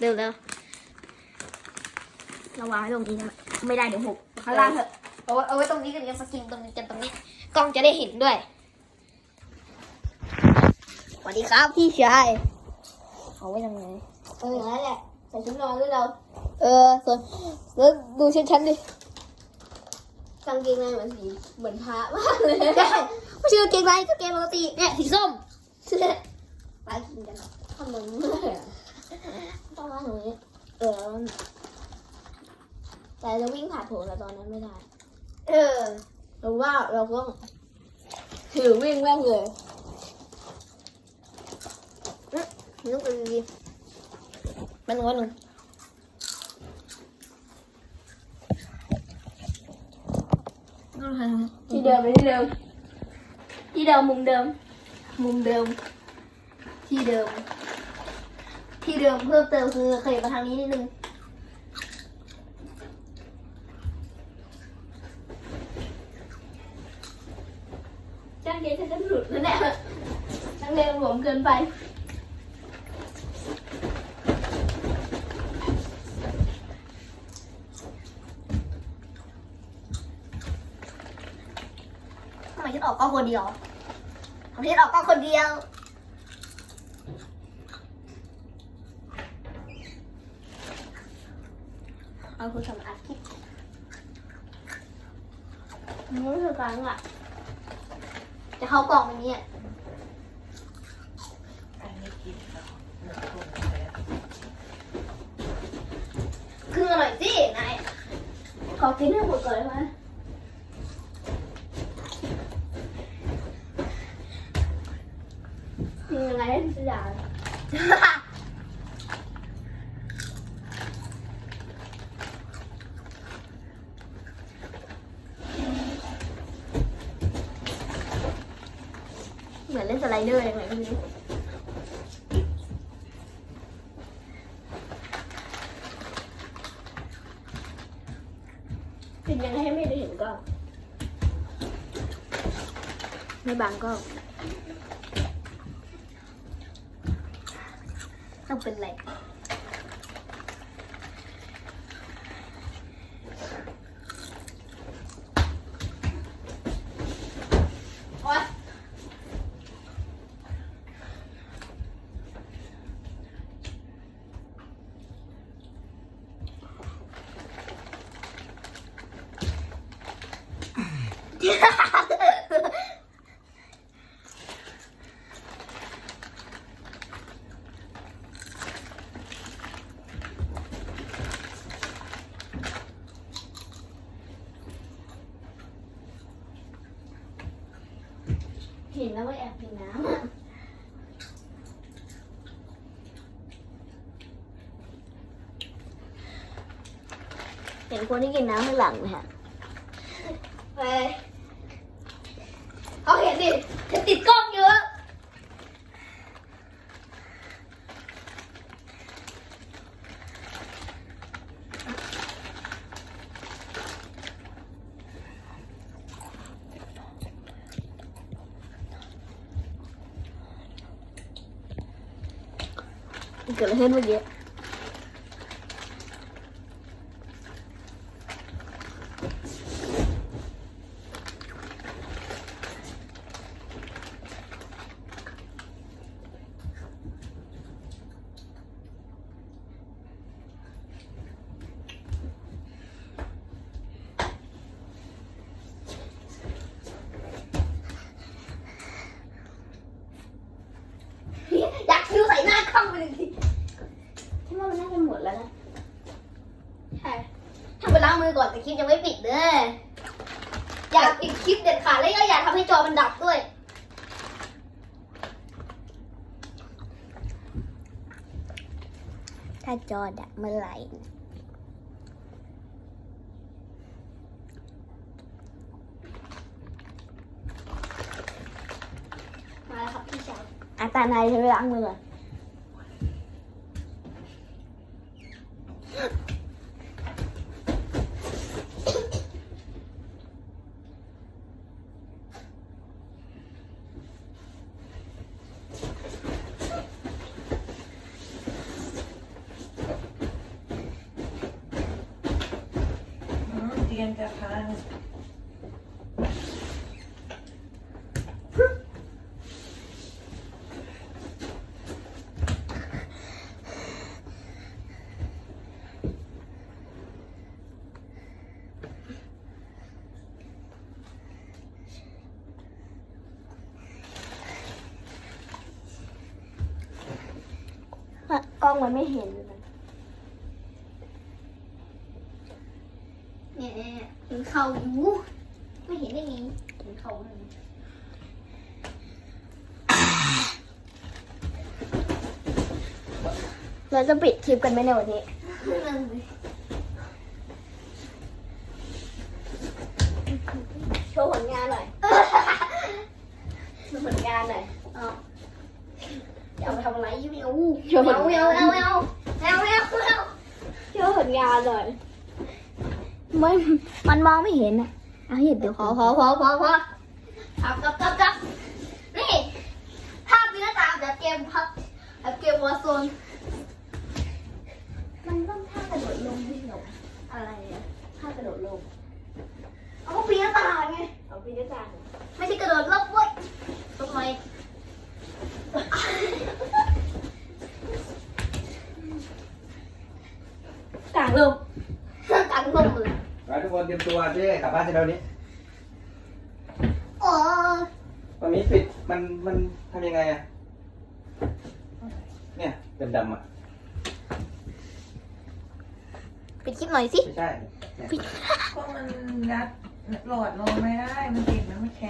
เร็วแล้วเราวางไว้ตรงนี้นะไม่ได้เดี๋ยวหกข้างล่างเถอะเอาไว้เอาไว้ตรงนี้กันกันสกินตรงนี้กันตรงนี้กล้องจะได้เห็นด้วยสวัสดีครับพี่ชายเอาไว้ตรงไหนเอออย่างนั้นแหละใส่ชุดนอนด้วยเรา เออส่วนแล้วดูชั้นชั้นดิกางเกงในเหมือนสีเหมือนพระมากเลยใช่ไม่ใช่กางเกงในก็เกงปกติเนี่ยสีส้มไปกินกันทำเหมือนเมื่อ ยอะต้องมาตรงนี้ เออ แต่จะวิ่งผ่านโถแต่ตอนนั้นไม่ได้เออเราว่าเราต้องถือวิ่งแม่งเลยนึกดีมันงอนหนึ่งที่เดิมไปที่เดิม ที่เดิมมุมเดิม มุมเดิม ที่เดิม ที่เดิมเพิ่มเติมคือเคยมาทางนี้นิดนึงจ้างเกจะหลุดแล้วเนี่ยนักเรียนหลวมเกินไปทำไมฉันออกกล้องคนเดียวทำไมฉันออกกล้องคนเดียว เอาคุณสำอัดคลิปมันรู้สึกกลางอะจะเข้ากล่องแบบนี้อะคืออร่อยสินายขอกินให้หมดก่อนได้ไหมยังไงให้พิสดาร เหมือนเล่นสไลเดอร์ยังไงไม่รู้กินยังไงให้ไม่ได้เห็นกล้องไม่บางก็ต้องเป็นไร เห็นแล้วว่าแอบกินน้ำอะเห็นคนที่กินน้ำข้างหลังไหมฮะไปเขาเห็นดิจะติดกล้องเยอะ เกิดอะไรขึ้นเมื่อกี้ อยากคิ้วใส่หน้ากล้องไปหนึ่งทีฉันว่ามันน่าจะหมดแล้วนะ ใช่ ถ้าไปล้างมือก่อนแต่คลิปยังไม่ปิดเด้ออยากปิดคลิปเด็ดขาดแล้วก็อย่าทำให้จอมันดับด้วย ถ้าจอดับเมื่อไหร่มาแล้วครับพี่ชายอาตาในใช้ไปล้างมือก่อน กันจะพังกล้องมันไม่เห็นเลย เขาไม่เห็นได้ไงเห็นเขาเลยเราจะปิดคลิปกันไหมในวันนี้ โชว์ผลงานหน่อย โชว์ผลงานหน่อยเอาจะเอาไปทำอะไรยี่ไม่เอาโชว์ผลเอางานเอาเอาเอาเอาเอาโชว์ผลงานหาเอย ไม่มันมองไม่เห็นอะเอาเห็นเดี๋ยวพอพอพอพอพอเอากลับกลับกลับนี่ภาพวินาตาแบบเกมพับแบบเกมวอร์โซนมันต้องท่ากระโดดลงที่หรออะไรอะท่ากระโดดลงเอาก็ปีนหน้าต่างไงเอาพี่ได้จ้างไม่ใช่กระโดดลบเว้ยทำไมกลางลง กลางลมเลย ไปทุก คนเตรียมตัวเจ๊กลับบ้านจะเดี๋ยวนี้อ๋อวันนี้ปิดมันมันทำยังไงอะเนี่ยเป็นดำอะปิดคลิปหน่อยสิไม่ใช่เนี่ย ก็มันงัดหลอดลงไม่ได้ มันติดมันไม่แข็ง